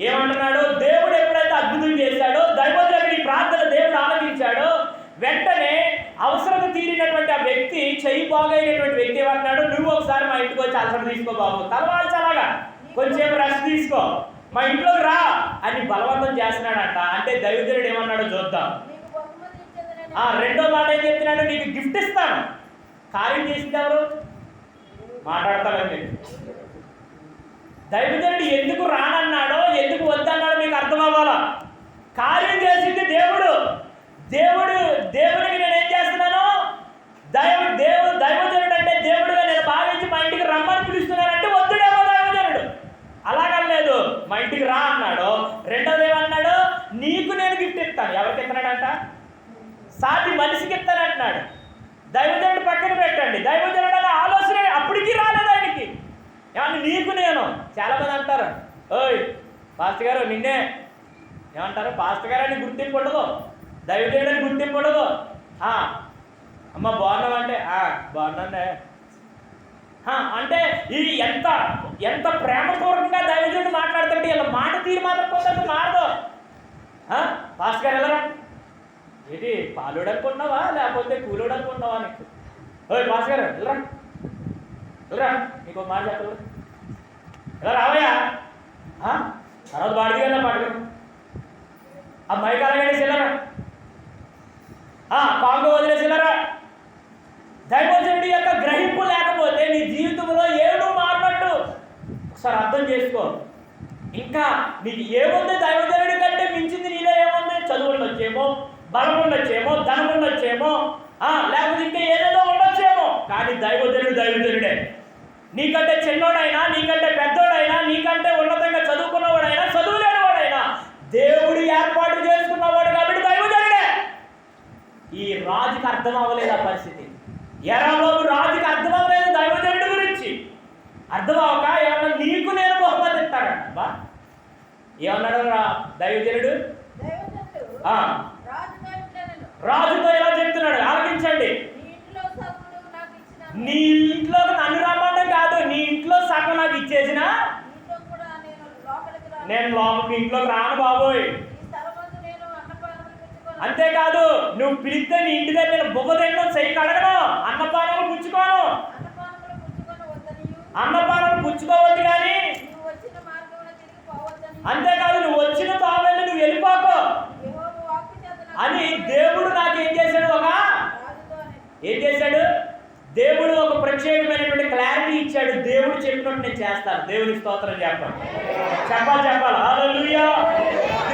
ఏమంటున్నాడు? దేవుడు ఎప్పుడైతే అద్భుతం చేశాడో దైవోద్రవిడి ప్రార్థన దేవుడు ఆలకించాడో వెంటనే అవసరం తీరినటువంటి ఆ వ్యక్తి చెయ్యి బాగైనటువంటి వ్యక్తి ఏమంటున్నాడు? నువ్వు ఒకసారి మా ఇంటికి వచ్చి అవసరం తీసుకో బాబు. తర్వాత అలాగా కొంచెం రెస్ట్ తీసుకో. మా ఇంట్లోకి రా అని బలవంతం చేస్తున్నాడంట. అంటే దైవద్రుడు ఏమన్నాడో చూద్దాం. ఆ రెండో మాట ఏం చెప్తున్నాడు? నీకు గిఫ్ట్ ఇస్తాను. కార్యం చేసింది ఎవరు? మాట్లాడతానండి దైవజనుడు ఎందుకు రానన్నాడో ఎందుకు వద్దన్నాడో మీకు అర్థం అవ్వాలా కార్యం చేసింది దేవుడు. దేవుడు దేవుడికి నేను ఏం చేస్తున్నాను దైవ దేవుడు దైవజనుడు అంటే దేవుడుగా నేను భావించి మా ఇంటికి రమ్మని పిలుస్తున్నానంటే వద్దుడేమో దైవజనుడు. అలాగలేదు మా ఇంటికి రా అన్నాడు. రెండోది ఏమన్నాడు నీకు నేను గిఫ్ట్ ఇస్తాను. ఎవరికి ఇస్తున్నాడంట సాటి మనిషికి ఇస్తానంటున్నాడు దైవజనుడు పక్కన పెట్టండి. దైవజనుడు అనే ఆలోచన అప్పటికి రాలేదు. ఏమన్నా నీకు నేను. చాలా మంది అంటారు. ఓయ్ పాస్టర్ గారు నిన్నే. ఏమంటారు? పాస్టర్ గారు అని గుర్తింపు ఉండదు దైవజనుడు అని గుర్తింపు ఉండదు ఆ, అమ్మ బాగున్నావంటే "ఆ, బాగున్నానే. అంటే ఇది ఎంత ఎంత ప్రేమపూర్వకంగా దైవజనుడు మాట్లాడుతుంటే ఇలా మాట తీరు మాత్రం కొంత మారదు. ఆ, పాస్టర్ గారు వెళ్ళరా ఇది పాలుడు అనుకుంటున్నావా లేకపోతే కూలోడు అనుకుంటున్నావా నీకు? ఓయ్ పాస్ గారు వెళ్ళరా వెళ్ళరా నీకు మాట చెప్పరు ఎలా రావయా తర్వాత బాడికి వెళ్ళా పాడుకో ఆ మైక్ అలాగేసి వెళ్ళరా ఆ, వదిలేసి వెళ్ళరా దైవజనుడి యొక్క గ్రహింపు లేకపోతే నీ జీవితంలో ఏడు మారినట్టు ఒకసారి అర్థం చేసుకో. ఇంకా నీకు ఏముంది దైవజనుడి కంటే మించింది నీలో ఏముంది? చదువు ఉండొచ్చేమో బలం ఉండొచ్చేమో ధనం ఉండొచ్చేమో లేకపోతే ఇంకా ఏదేదో ఉండొచ్చేమో. కానీ దైవజనుడు దైవజనుడే. నీకంటే చిన్నోడైనా నీకంటే పెద్దోడైనా నీకంటే ఉన్నతంగా చదువుకున్నవాడైనా చదువు లేనివాడైనా దేవుడు ఏర్పాటు చేసుకున్నవాడు కాబట్టి దైవజనుడే ఈ రాజుకి అర్థం అవ్వలేదు ఆ పరిస్థితి ఎరాబాబు రాజుకి అర్థం అవ్వలేదు దైవజనుడి గురించి అర్థం అవ్వక ఏమన్నా నీకు నేను బహుమతి ఇస్తాడంట బా ఏమన్నాడు రా దైవజనుడు దైవజనుడు ఆ. రాజుతో ఇట్లనెను, రాజుతో ఇలా చెప్తున్నాడు ఆలకించండి నీ ఇంటిలో సగమును నాకు ఇచ్చిన నీ ఇంట్లో నన్ను రమ్మంటే కాదు నీ ఇంట్లో సగం నాకు ఇచ్చేసిన నీతో కూడా నేను లోపలికి రాను. నేను లోపల మీ ఇంట్లోకి రాను బాబోయ్. అంతేకాదు నువ్వు పిలిస్తే నీ ఇంటి దగ్గర బువ్వ తినడం చెయ్యి కడగను. అన్నపానాలు పుచ్చుకోను. అన్నపానాలు పుచ్చుకోవద్దు కానీ. అంతేకాదు నువ్వు వచ్చిన తావెళ్ళి నువ్వు వెళ్ళిపోకు. అని దేవుడు నాకు ఏం చేశాడు ఒక. ఏం చేశాడు? దేవుడు ఒక ప్రత్యేకమైనటువంటి క్లారిటీ ఇచ్చాడు. దేవుడు చెప్పినట్టు నేను చేస్తాను. దేవుని స్తోత్రం చెప్పాలి చెప్పాలి చెప్పాలి. హల్లెలూయా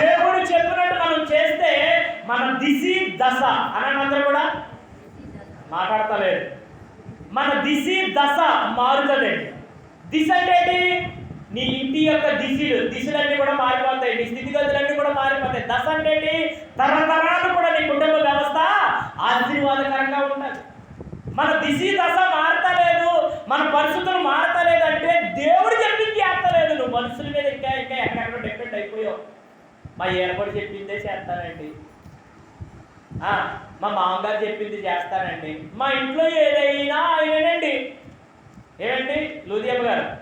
దేవుడు చెప్పినట్టు మనం చేస్తే మన దిశి దశ అనందరూ కూడా మాట్లాడతలేదు. మన దిశి దశ మారుతుంది దిశ అంటే నీ ఇంటి యొక్క దిశలు దిశలన్నీ కూడా మారిపోతాయి. నీ స్థితిగతులన్నీ కూడా మారిపోతాయి. దశ అంటే తరతరాలు కూడా నీ కుటుంబ వ్యవస్థ ఆశీర్వాదకరంగా ఉంటుంది మన దిశి దశ మారతలేదు మన పరిస్థితులు మారతలేదు అంటే దేవుడు చెప్పింది చేస్తలేదు. నువ్వు మనుషుల మీద ఇంకా ఇంకా ఎక్కడెక్కడ డిపెండ్ అయిపోయావు? మా ఏర్పాటు చెప్పిందే చేస్తానండి. మా మామగారు చెప్పింది చేస్తానండి. మా ఇంట్లో ఏదైనా ఆయనండి ఏమండి? లూదియమ్మ గారు.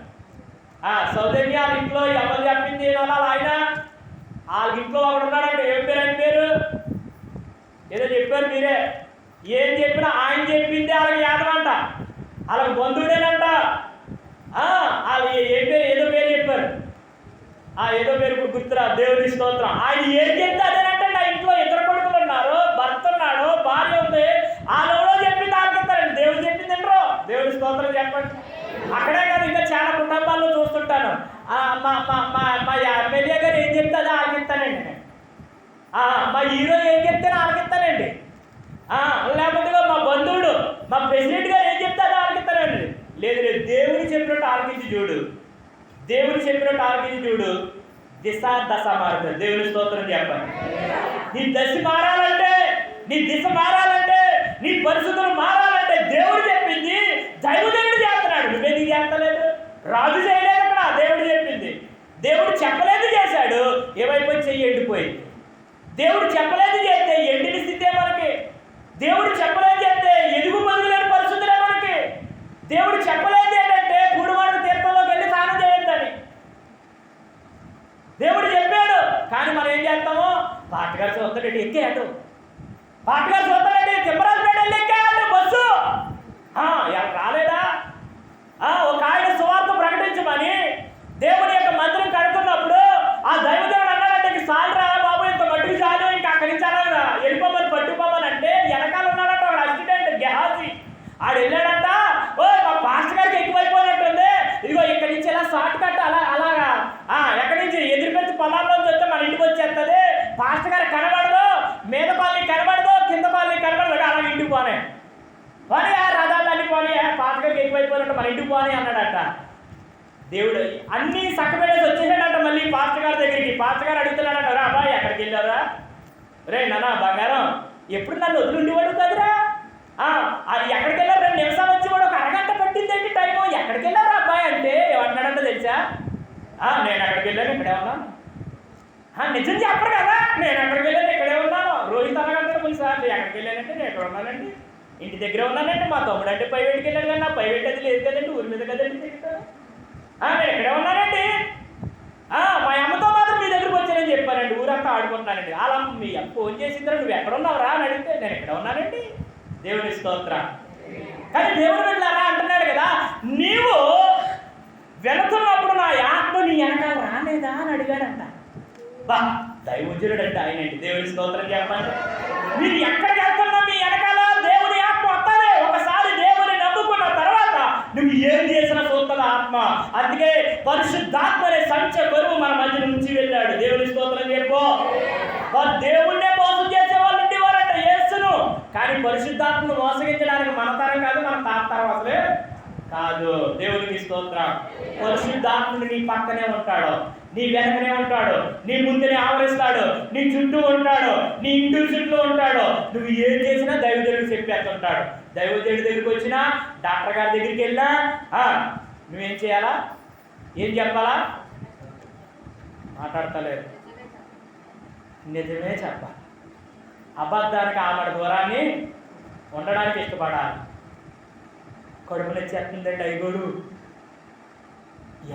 ఆ, సౌజన్య ఇంట్లో ఎవరు చెప్పింది ఏదోలా ఆయన? వాళ్ళ ఇంట్లో ఒకడు ఉన్నాడంటే ఏం పేరు ఆయన పేరు? ఏదో చెప్పారు మీరే. ఏం చెప్పినా ఆయన చెప్పింది వాళ్ళకి యాదమంట వాళ్ళకి బంధువుడేనంట వాళ్ళు ఏ- పేరు ఏదో పేరు చెప్పారు. ఆ ఏదో పేరు గుర్తురా దేవుడి స్తోత్రం. ఆయన ఏం చెప్తే అదేనంటే నా ఇంట్లో ఇద్దరు కొడుకులు ఉన్నారు భర్త ఉన్నాడు భార్య ఉంది. ఆ ఎవరో చెప్పింది ఆలకిస్తారండి దేవుడు చెప్పింది ఏంట్రో దేవుడి స్తోత్రం చెప్పండి. అక్కడే కాదు ఇంకా చాలా కుటుంబాల్లో చూస్తుంటాను. మా మా మా మా ఎమ్మెల్యే గారు ఏం చెప్తే అదే ఆలకిస్తానండి మా హీరో ఏం చెప్తే ఆలకిస్తానండి ఆ, లేకపోతే ఇగో మా బంధువుడు మా ప్రెసిడెంట్ గారు ఏం చెప్తే అది ఆలకిస్తారండి. లేదు లేదు. దేవుడు చెప్పినట్టు ఆలకించి చూడు. దేవుడు చెప్పినట్టు ఆలకించి చూడు. దిశ దశ మారుతుంది. దేవుని స్తోత్రం చెప్పండి. నీ దశ మారాలంటే నీ దిశ మారాలంటే నీ పరిస్థితులు మారాలంటే దేవుడు చెప్పింది దైవజనుడు చేస్తున్నాడు. నువ్వెందుకు చేస్తలేదు. రాజు చేయలేదు అక్కడ. దేవుడు చెప్పింది. దేవుడు చెప్పలేదు చేశాడు. ఏమైపోయి చెయ్యి ఎండిపోయింది దేవుడు చెప్పలేదు చేస్తే ఎండిన స్థితే మనకి. దేవుడు చెప్పలేదు చేస్తే ఎదుగు పొందలేని పరిస్థితులే మనకి దేవుడు చెప్పలేదు ఏంటంటే కూడుమాడు తీర్థంలోకి వెళ్ళి స్నానం చేయొద్దని దేవుడు చెప్పాడు కానీ మనం ఏం చేస్తాము? పాటగారు చూస్తాడు ఎక్కేయాడు పాటగారు చూస్తాడండి తిమ్మరాజుపేట వెళ్ళి ఎక్కేయాడు బస్సు ఆ, ఎవరు రాలేదా ఆ, ఒక ఆయన సువార్త ప్రకటించమని దేవుని యొక్క మందిరం కడుతున్నప్పుడు ఆ దైవదేవుడు అన్నాడంటే "ఇంక చాలురా బాబు ఇంత మట్టుకు చాలు ఇంకా అక్కడి నుంచి అలా వెళ్ళిపోమని పట్టుకోమని అంటే వెనకాల ఉన్నాడంట ఒక అసిస్టెంట్ గెహాజీ ఆడు వెళ్ళాడంట ఓ మా పాస్టర్ గారికి ఎక్కువైపోయినట్టుంది ఇదిగో ఇక్కడి నుంచి ఇలా షార్ట్ కట్ అలా అలాగా ఆ ఎక్కడి నుంచి ఎదురుపెచ్చి పొలాల్లో వస్తే మన ఇంటికి వచ్చేస్తుంది పాస్టర్ గారు కనబడదు మీద పాలని కనబడదు కింద కనబడదు. అలా ఇంటికి పోనే. పోనీ ఆ రథాలన్నీ పోనీ ఆ పాస్టర్ గారికి ఎక్కువైపోయినట్టు మన ఇంటికి పోనీ అన్నాడట. దేవుడు అన్ని చక్కబెట్టేసి వచ్చేసాడంట మళ్ళీ పాస్టర్ గారి దగ్గరికి. పాస్టర్ గారు అడుగుతున్నాడంట రా అబ్బాయి ఎక్కడికి వెళ్ళారా రే నాన్న బంగారం. ఎప్పుడు నన్ను వదిలి కదరా? ఆ, అది ఎక్కడికి వెళ్ళారు రెండు నిమిషాలు వచ్చి కూడా ఒక అరగంట పట్టిందేంటి టైము ఎక్కడికి వెళ్ళారు అబ్బాయి అంటే ఏమన్నాడంటే తెలుసా ఆ, నేను ఎక్కడికి వెళ్ళాను ఇక్కడే ఉన్నాను ఆ, నిజం చెప్పరు కదా. నేను ఎక్కడికి వెళ్ళాను? ఇక్కడే ఉన్నాను. రోహిత్ అనగంటారు కొన్నిసార్లు ఎక్కడికి వెళ్ళానంటే నేను ఎక్కడ ఉన్నానండి? ఇంటి దగ్గర ఉన్నానండి. మా తమ్ముడు అంటే ప్రైవేట్కి వెళ్ళాను కానీ నా ప్రైవేట్ అది లేదు కదండి. ఊరి మీద కదండి తిరుగుతాను నేను ఎక్కడే ఉన్నానండి? మా అమ్మతో మాత్రం మీ దగ్గరికి వచ్చానని చెప్పానండి. ఊరంతా ఆడుకుంటున్నానండి. అలా మీ అమ్మ ఫోన్ చేసిందిరా నువ్వు ఎక్కడ ఉన్నావురా? అని అడిగితే నేను ఎక్కడ ఉన్నానండి? దేవుని స్తోత్ర. కానీ దేవుడు వెళ్ళారా అంటున్నాడు కదా. నీవు వెళుతున్నప్పుడు నా ఆత్మ నీ వెనకాల రాలేదా? అని అడిగాడంట. బా దైవజనుడు అంటే ఆయన ఏంటి? దేవుని స్తోత్రం చెప్పండి. మీరు ఎక్కడికి వెళ్తున్నా మీ వెనకాల దేవుని ఆత్మ వస్తానే ఒకసారి దేవుని నమ్ముకున్న తర్వాత నువ్వు ఏం చేసినా చూస్తుంది ఆత్మ. అందుకే పరిశుద్ధాత్మనే సంచ కొరువు మన మధ్య నుంచి వెళ్ళాడు. దేవుని స్తోత్రం చెప్పు. వారు దేవుణ్ణే మోసం చేసే వాళ్ళు ఉండేవారంట యేసును. కానీ పరిశుద్ధాత్మను మోసగించడానికి మన తరం కాదు మన తాత తరం అసలే కాదు. దేవునికి స్తోత్రం. పరిశుద్ధాత్ముడు నీ పక్కనే ఉంటాడు. నీ వెనకనే ఉంటాడు నీ ముందునే ఆవరిస్తాడు నీ చుట్టూ ఉంటాడు నీ ఇంటి చుట్టూ ఉంటాడు. నువ్వు ఏం చేసినా దైవదేవుడు చెప్పేస్తుంటాడు దైవదేవుడి దగ్గరికి వచ్చినా డాక్టర్ గారి దగ్గరికి వెళ్ళినా ఆ, నువ్వేం చేయాలా? ఏం చెప్పాలా? మాట్లాడతలేదు. నిజమే చెప్పాలి. అబద్ధానికి ఆమెడ దూరాన్ని ఉండడానికి ఇష్టపడాలి. కడుపు నచ్చేస్తుందండి ఐగోడు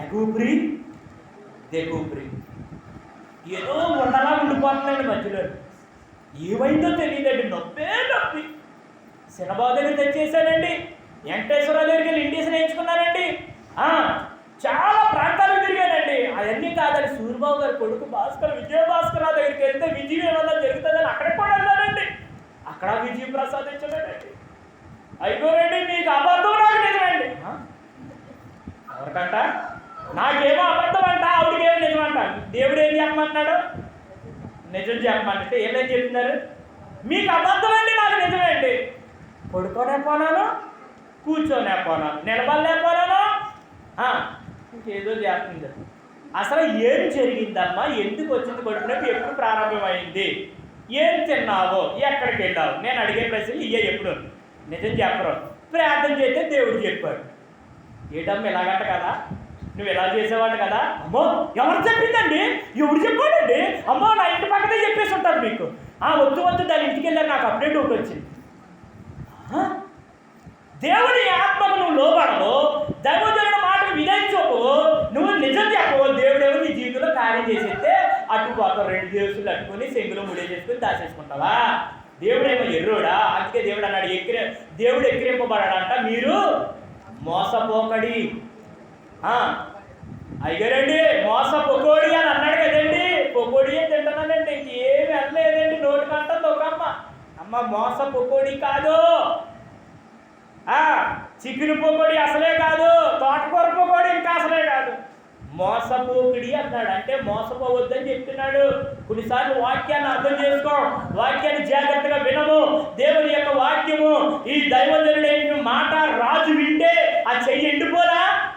ఎగూపిరి దిగూపిరి ఏదో ఉండలా ఉండిపోతున్నాడు మధ్యలో ఏమైందో తెలియదండి నొప్పే నొప్పి. సినబాబు దగ్గర తెచ్చేసానండి వెంకటేశ్వరరావు దగ్గరికి వెళ్ళి ఇండియన్ నేర్చుకున్నానండి ఆ, చాలా ప్రాంతాలు తిరిగానండి. అవన్నీ కాదని సూర్యబాబు గారి కొడుకు భాస్కర్ విజయ భాస్కర్ రావు దగ్గరికి వెళ్తే విజయం ఏమన్నా జరుగుతుందని అక్కడికి కూడా వెళ్ళానండి అక్కడ విజయ ప్రసాదించాడండి అయిపోరండి మీకు అబద్ధం నాకు నిజమండి. ఎవరికంట? నాకేమో అబద్ధం అంట ఆవిడకేమో నిజమంట దేవుడు ఏం చెప్పమంటున్నాడు? నిజం చెప్పమంటే ఏమేం చెప్తున్నారు? మీకు అబద్ధం అండి నాకు నిజమేంటి పడుకోనే పోనాను కూర్చోనే పోనాను నిలబడలే పోనాను. ఇంకేదో చేస్తుంది. అసలు ఏం జరిగిందమ్మా? ఎందుకు వచ్చింది కడుపు ఎప్పుడు ప్రారంభమైంది? ఏం తిన్నావో? ఎక్కడికి వెళ్ళావు? నేను అడిగే ప్రశ్నలు ఇయ్యే ఎప్పుడు. నిజం చెప్పరు. ప్రార్థన చేస్తే దేవుడు చెప్పాడు. ఏటమ్మ ఇలాగంట కదా? నువ్వు ఎలా చేసేవాడు కదా? అమ్మో ఎవరు చెప్పిందండి? ఎవరు చెప్పాడండి అమ్మో నా ఇంటి పక్కనే చెప్పేసి ఉంటారు మీకు. ఆ వద్దు వద్దు దాని ఇంటికి వెళ్ళారు నాకు అప్డేట్ ఒకటి వచ్చింది. దేవుని ఆత్మకు నువ్వు లోబడవు దైవజనుడు మాటకు విధించవు నువ్వు నిజం చెప్పవు దేవుడేమో నీ జీవితంలో కార్యం చేసేస్తే అటు ఒక రెండు దేవుసులు అట్టుకొని సెంగులో ముడే చేసుకొని దాచేసుకుంటావా? దేవుడేమో ఎర్రోడా? అందుకే దేవుడు అన్నాడు ఎక్కిరే దేవుడు ఎక్కిరింపబడాడంట. మీరు మోసపోకడి. అయ్యారండి మోస పొకోడి అని అన్నాడు కదండి. పొకోడి అని తింటున్నానండి? ఇంకేమి అనలేదండి నోటి కంటుంది ఒక అమ్మ అమ్మ మోస పొకోడి కాదు. ఆ చికెన్ పొకోడి అసలే కాదు. తోటకూర పొకోడి ఇంకా అసలే కాదు. మోసపోకుడి అన్నాడు. అంటే మోసపోవద్దని చెప్తున్నాడు. కొన్నిసార్లు వాక్యాన్ని అర్థం చేసుకో. వాక్యాన్ని జాగ్రత్తగా వినము. దేవుని యొక్క వాక్యము ఈ దైవజనుడైన మాట రాజు వింటే ఆ చెయ్యి ఎండిపోరా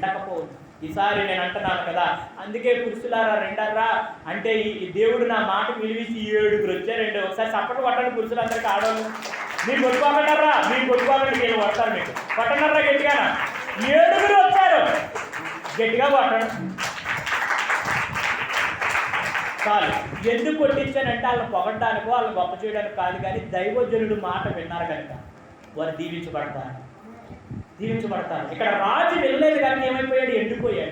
ఎండకపోవచ్చు ఈసారి నేను అంటున్నాను కదా అందుకే పురుషులారా రెండర్రా అంటే ఈ దేవుడు నా మాట విలువించి ఏడుగురు వచ్చారండి ఒకసారి చప్పట్లు పట్టండి పురుషులందరికీ ఆడవాళ్ళు. మీరు కొట్టుకోమంటారా? మీరు కొట్టుకోకండి నేను వస్తాను మీకు. పట్టనర్రా గట్టిగా ఏడుగురు వచ్చారు. గట్టిగా పట్టండి చాలు. ఎందుకు కొట్టించానంటే వాళ్ళని పొగడ్డానికో వాళ్ళని గొప్ప చేయడానికి కాదు కానీ దైవజనుడు మాట విన్నారు కనుక వారు దీవించబడతారు. దీవించబడతారు. ఇక్కడ రాజు వెళ్ళలేదు కానీ ఏమైపోయాడు? ఎండిపోయాడు.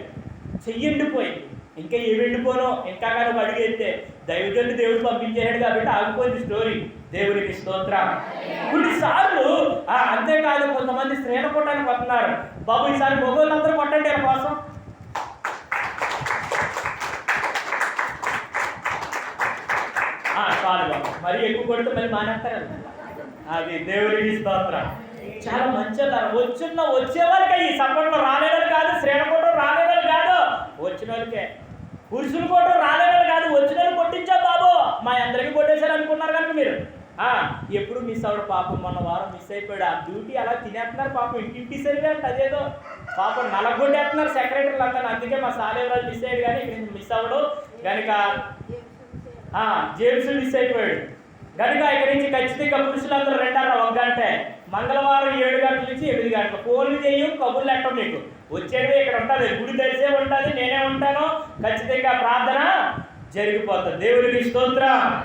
చెయ్యి ఎండిపోయింది. ఇంకా ఏమి ఎండిపోనో? ఇంకా కానీ అడిగేస్తే అడుగు దైవజనుడు దేవుడు పంపించేశాడు కాబట్టి ఆగిపోయింది స్టోరీ. దేవుడికి స్తోత్రం. కొన్నిసార్లు ఆ, అంతేకాదు కొంతమంది స్త్రీల కొట్టడానికి వస్తున్నారు. బాబు ఈసారి మొగోళ్ళందరూ కొట్టండి కోసం. ఆ, చాలు బాబు. మరీ ఎక్కువ కొడితే మళ్ళీ మానేస్తారు అది దేవుడికి స్తోత్రం. చాలా మంచి వచ్చిన వచ్చే వాళ్ళకే ఈ సపోర్ట్లో రాలేదని కాదు శ్రేణ కూడా రాలేదని కాదు. వచ్చిన వాళ్ళకే. పురుషులు కొట్టడం రాలేదని కాదు వచ్చిన వాళ్ళు కొట్టించా బాబు. మా అందరికీ కొట్టేశారు అనుకున్నారు కనుక మీరు. ఎప్పుడు మిస్ అవ్వడు పాపం. మొన్న వారం మిస్ అయిపోయాడు. ఆ డ్యూటీ అలా తినేస్తున్నారు పాపం. ఇంటింటి సరిగా అదేదో. పాపం నలగొట్టేస్తున్నారు సెక్రటరీలు అంతా. అందుకే మా సాలేవరాజు మిస్ అయ్యాడు కానీ మిస్ అవ్వడు. కనుక జేమ్స్ మిస్ అయిపోయాడు. కనుక ఇక్కడి నుంచి ఖచ్చితంగా పురుషులందరూ రెండారా? ఒక గంటే. మంగళవారం ఏడు గంటల నుంచి ఎనిమిది గంటలు ఫోన్లు చేయం కబుర్లు ఎట్టం నీకు. వచ్చేది ఇక్కడ ఉంటుంది. గుడి తెలిసే ఉంటుంది. నేనే ఉంటాను. ఖచ్చితంగా ప్రార్థన జరిగిపోతుంది. దేవుడికి స్తోత్రం.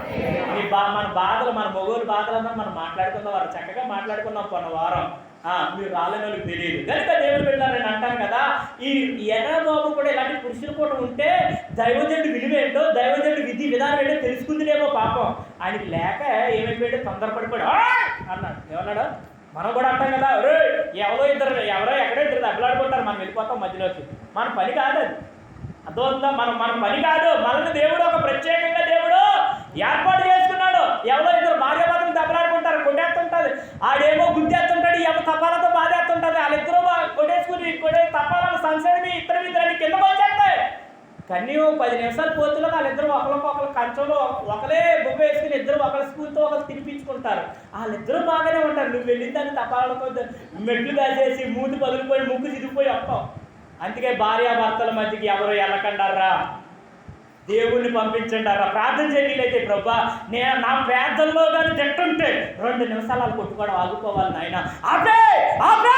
మీ బా మన బాధలు మన మొగోలు బాధలన్నా మనం మాట్లాడుకుందాం. వారు చక్కగా మాట్లాడుకున్నాం కొన్న వారం. ఆ, మీరు రాలేని వాళ్ళకి తెలియదు. కనుక దేవుడు పెట్టారు నేను అంటాను కదా ఈ ఎర్రబాబు కూడా ఇలాంటి పురుషుల కూడా ఉంటే దైవజనుడి విలువ ఏంటో విధి విధానం ఏంటో తెలుసుకుందిలేమో పాపం. ఆయనకి లేక ఏమైపోయాడు తొందరపడిపోయాడు. అన్నాడు. ఏమన్నాడు? మనం కూడా అంటాం కదా ఎవరో ఎవరో ఇద్దరు ఎవరో ఎక్కడో ఇద్దరు దెబ్బలాడుకుంటారు మనం వెళ్ళిపోతాం మధ్యలోకి. మన పని కాదు అది. అర్థమవుతుందా? మనం మన పని కాదు. మనల్ని దేవుడు ఒక ప్రత్యేకంగా దేవుడు ఏర్పాటు చేసుకున్నాడు. ఎవరో ఇద్దరు భార్య మాత్రం దెబ్బలాడుకుంటారు కొట్టేస్తుంటుంది ఆడేమో గుద్దేస్తుంటాడు ఏమో తపాలతో బాధేస్తుంటుంది వాళ్ళిద్దరూ కొట్టేసుకుని కొట్టే తపాలను సంసేది ఇద్దరు ఇద్దరు కింద వచ్చేస్తాయి. కన్నీ పది నిమిషాలు పోతులో వాళ్ళిద్దరు ఒకరికి ఒకరు కంచంలో ఒకలే బొబ్బ వేసుకుని ఇద్దరు ఒకరి స్కూల్తో ఒకరు తినిపించుకుంటారు వాళ్ళిద్దరూ బాగానే ఉంటారు. నువ్వు వెళ్ళిన దాన్ని తపాలతో మెట్లు కాసేసి మూతి పగిలిపోయి ముక్కు చిరిగిపోయి వస్తావు అందుకే భార్యాభర్తల మధ్యకి ఎవరు వెళ్ళకండారా దేవుణ్ణి పంపించండారా? ప్రార్థన చేయలేదైతే ప్రభా. నేను నా ప్రార్థనలో కానీ తిట్టుంటే రెండు నిమిషాలు కొట్టుకోవడం ఆగిపోవాలి నాయన. ఆపే! ఆపే!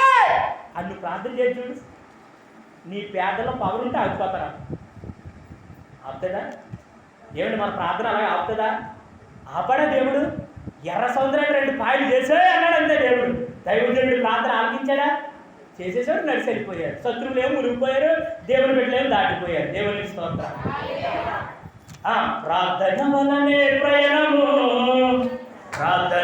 అన్ను ప్రార్థన చేసి చూడు. నీ పేదలో పవరుంటే ఆగిపోతారా? ఆపుతుందా ఏమండి మన ప్రార్థన అలాగే ఆపుతుందా ఆపడా దేవుడు? ఎర్ర సముద్రానికి రెండు పాయలు చేసే అన్నాడు అంతే దేవుడు. దైవజనుడు ప్రార్థన ఆలకించాడా? చేసేసాడు నడిచి వెళ్ళిపోయారు శత్రువులు ఏమో మునిగిపోయారు దేవుని బిడ్డలేమో దాటిపోయారు. దేవుని స్తోత్రం. ఆ, ప్రార్థన వలనే ప్రయాణము. ప్రార్థన